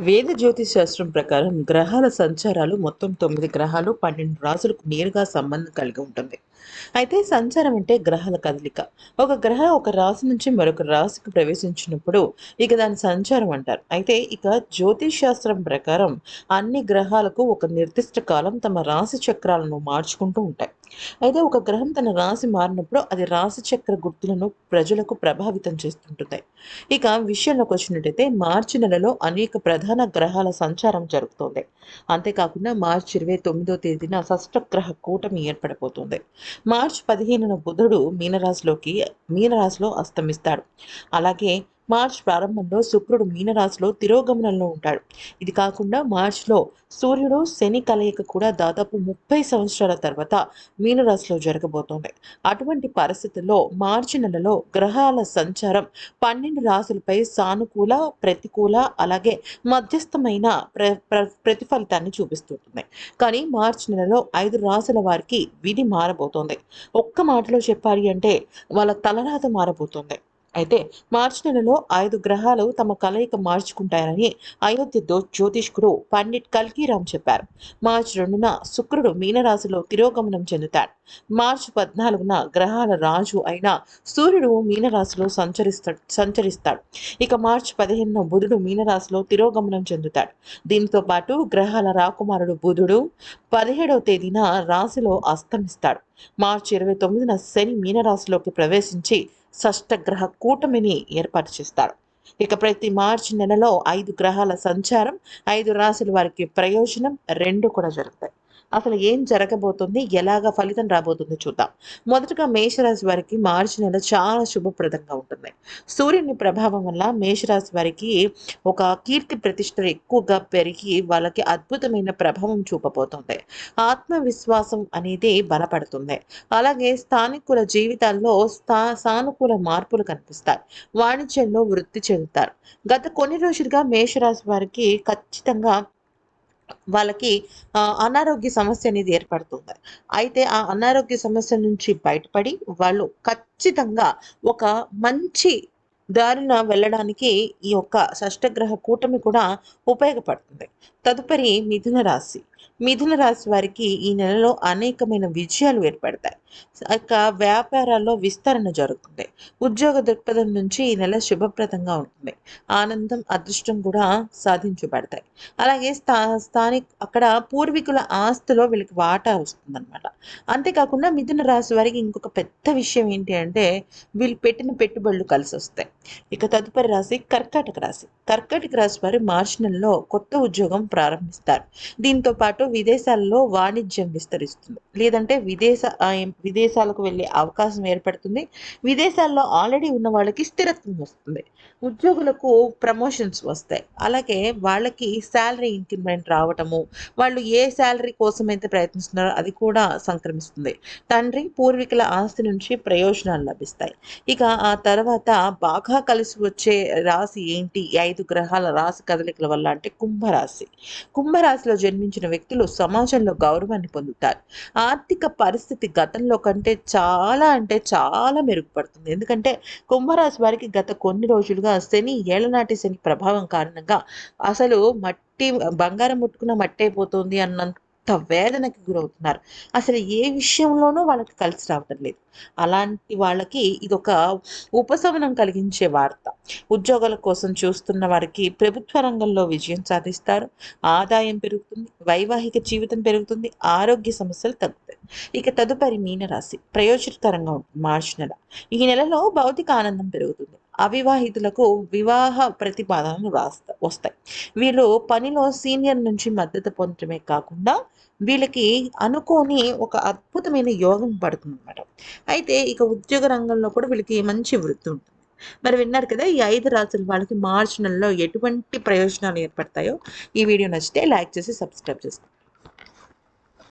వేద జ్యోతిష్ శాస్త్రం ప్రకారం గ్రహాల సంచారాలు మొత్తం తొమ్మిది గ్రహాలు పన్నెండు రాసులకు నేరుగా సంబంధం కలిగి ఉంటుంది. అయితే సంచారం అంటే గ్రహాల కదలిక. ఒక గ్రహం ఒక రాశి నుంచి మరొక రాశికి ప్రవేశించినప్పుడు ఇక దాని సంచారం అంటారు. అయితే ఇక జ్యోతిష్ శాస్త్రం ప్రకారం అన్ని గ్రహాలకు ఒక నిర్దిష్ట కాలం తమ రాశి చక్రాలను మార్చుకుంటూ ఉంటాయి. అయితే ఒక గ్రహం తన రాశి మారినప్పుడు అది రాశి చక్ర గుర్తులను ప్రజలకు ప్రభావితం చేస్తుంటుంది ఇక విషయంలోకి వచ్చినట్టయితే మార్చి నెలలో అనేక ప్రధాన గ్రహాల సంచారం జరుగుతోంది. అంతేకాకుండా మార్చి ఇరవై తొమ్మిదో తేదీన షష్టగ్రహ కూటమి ఏర్పడబోతుంది. మార్చి పదిహేనున బుధుడు మీనరాశిలోకి మీనరాశిలో అస్తమిస్తాడు. అలాగే మార్చ్ ప్రారంభంలో శుక్రుడు మీనరాశిలో తిరోగమనంలో ఉంటాడు. ఇది కాకుండా మార్చిలో సూర్యుడు శని కలయిక కూడా దాదాపు ముప్పై సంవత్సరాల తర్వాత మీనరాశిలో జరగబోతోంది. అటువంటి పరిస్థితుల్లో మార్చి నెలలో గ్రహాల సంచారం పన్నెండు రాశులపై సానుకూల ప్రతికూల అలాగే మధ్యస్థమైన ప్ర ప్ర ప్రతిఫలితాన్ని చూపిస్తుంటుంది. కానీ మార్చి నెలలో ఐదు రాశుల వారికి విధి మారబోతోంది. ఒక్క మాటలో చెప్పాలి అంటే వాళ్ళ తలరాత మారబోతోంది. అయితే మార్చి నెలలో ఐదు గ్రహాలు తమ కలయిక మార్చుకుంటాయని అయోధ్య జ్యోతిష్కుడు పండిట్ కల్కీరామ్ చెప్పారు. మార్చి రెండున శుక్రుడు మీనరాశిలో తిరోగమనం చెందుతాడు. మార్చి పద్నాలుగున గ్రహాల రాజు అయిన సూర్యుడు మీనరాశిలో సంచరిస్తాడు సంచరిస్తాడు. ఇక మార్చి పదిహేనున బుధుడు మీనరాశిలో తిరోగమనం చెందుతాడు. దీంతో పాటు గ్రహాల రాకుమారుడు బుధుడు పదిహేడవ తేదీన రాశిలో అస్తమిస్తాడు. మార్చి ఇరవై తొమ్మిదిన శని మీనరాశిలోకి ప్రవేశించి షష్టగ్రహ కూటమిని ఏర్పాటు చేస్తాడు ఇక ప్రతి మార్చి నెలలో ఐదు గ్రహాల సంచారం ఐదు రాశుల వారికి ప్రయోజనం రెండు కూడా జరుగుతాయి. అసలు ఏం జరగబోతుంది? ఎలాగ ఫలితం రాబోతుంది చూద్దాం. మొదటగా మేషరాశి వారికి మార్చి నెల చాలా శుభప్రదంగా ఉంటుంది. సూర్యుని ప్రభావం వల్ల మేషరాశి వారికి ఒక కీర్తి ప్రతిష్టలు ఎక్కువగా పెరిగి వాళ్ళకి అద్భుతమైన ప్రభావం చూపబోతుంది. ఆత్మవిశ్వాసం అనేది బలపడుతుంది. అలాగే స్థానికుల జీవితాల్లో స్థా సానుకూల మార్పులు కనిపిస్తాయి. వాణిజ్యంలో వృద్ధి చెందుతారు. గత కొన్ని రోజులుగా మేషరాశి వారికి ఖచ్చితంగా వాళ్ళకి అనారోగ్య సమస్య అనేది ఏర్పడుతుంది. అయితే ఆ అనారోగ్య సమస్య నుంచి బయటపడి వాళ్ళు ఖచ్చితంగా ఒక మంచి దారిన వెళ్ళడానికి ఈ యొక్క షష్టగ్రహ కూటమి కూడా ఉపయోగపడుతుంది. తదుపరి మిథున రాశి. మిథున రాశి వారికి ఈ నెలలో అనేకమైన విజయాలు ఏర్పడతాయి. ఇక వ్యాపారాల్లో విస్తరణ జరుగుతుంది. ఉద్యోగ దృక్పథం నుంచి ఈ నెల శుభప్రదంగా ఉంటుంది. ఆనందం అదృష్టం కూడా సాధించబడతాయి. అలాగే స్థా స్థానిక అక్కడ పూర్వీకుల ఆస్తిలో వీళ్ళకి వాటా వస్తుందన్నమాట. అంతేకాకుండా మిథున రాశి వారికి ఇంకొక పెద్ద విషయం ఏంటి అంటే వీళ్ళు పెట్టిన పెట్టుబడులు కలిసి వస్తాయి. ఇక తదుపరి రాశి కర్కాటక రాశి. కర్కాటక రాశి వారి మార్చి నెలలో కొత్త ఉద్యోగం ప్రారంభిస్తారు. దీంతో పాటు విదేశాల్లో వాణిజ్యం విస్తరిస్తుంది. లేదంటే విదేశ విదేశాలకు వెళ్ళే అవకాశం ఏర్పడుతుంది. విదేశాల్లో ఆల్రెడీ ఉన్న వాళ్ళకి స్థిరత్వం వస్తుంది. ఉద్యోగులకు ప్రమోషన్స్ వస్తాయి. అలాగే వాళ్ళకి శాలరీ ఇంక్రిమెంట్ రావటము వాళ్ళు ఏ శాలరీ కోసం అయితే ప్రయత్నిస్తున్నారో అది కూడా సంక్రమిస్తుంది. తండ్రి పూర్వీకుల ఆస్తి నుంచి ప్రయోజనాలు లభిస్తాయి. ఇక ఆ తర్వాత బాగా కలిసి వచ్చే రాశి ఏంటి? ఐదు గ్రహాల రాశి కదలికల వల్ల అంటే కుంభరాశి. కుంభరాశిలో జన్మించిన వ్యక్తి వ్యక్తులు సమాజంలో గౌరవాన్ని పొందుతారు. ఆర్థిక పరిస్థితి గతంలో కంటే చాలా అంటే చాలా మెరుగుపడుతుంది. ఎందుకంటే కుంభరాశి వారికి గత కొన్ని రోజులుగా శని ఏళ్ళనాటి శని ప్రభావం కారణంగా అసలు మట్టి బంగారం ముట్టుకున్న మట్టి అయిపోతుంది అన్నంత వేదనకి గురవుతున్నారు. అసలు ఏ విషయంలోనూ వాళ్ళకి కలిసి రావటం లేదు. అలాంటి వాళ్ళకి ఇది ఒక ఉపశమనం కలిగించే వార్త. ఉద్యోగాల కోసం చూస్తున్న వారికి ప్రభుత్వ రంగంలో విజయం సాధిస్తారు. ఆదాయం పెరుగుతుంది. వైవాహిక జీవితం పెరుగుతుంది. ఆరోగ్య సమస్యలు తగ్గుతాయి. ఇక తదుపరి మీనరాశి ప్రయోజనకరంగా ఉంటుంది. మార్చి నెల. ఈ నెలలో భౌతిక ఆనందం పెరుగుతుంది. అవివాహితులకు వివాహ ప్రతిపాదనలు రాస్తా వస్తాయి. వీళ్ళు పనిలో సీనియర్ నుంచి మద్దతు పొందడమే కాకుండా వీళ్ళకి అనుకోని ఒక అద్భుతమైన యోగం పడుతుంది అనమాట అయితే ఇక ఉద్యోగ రంగంలో కూడా వీళ్ళకి మంచి వృత్తి ఉంటుంది. మరి విన్నారు కదా ఈ ఐదు రాసుల వాళ్ళకి మార్చి నెలలో ఎటువంటి ప్రయోజనాలు ఏర్పడతాయో? ఈ వీడియో నచ్చితే లైక్ చేసి సబ్స్క్రైబ్ చేసుకోండి.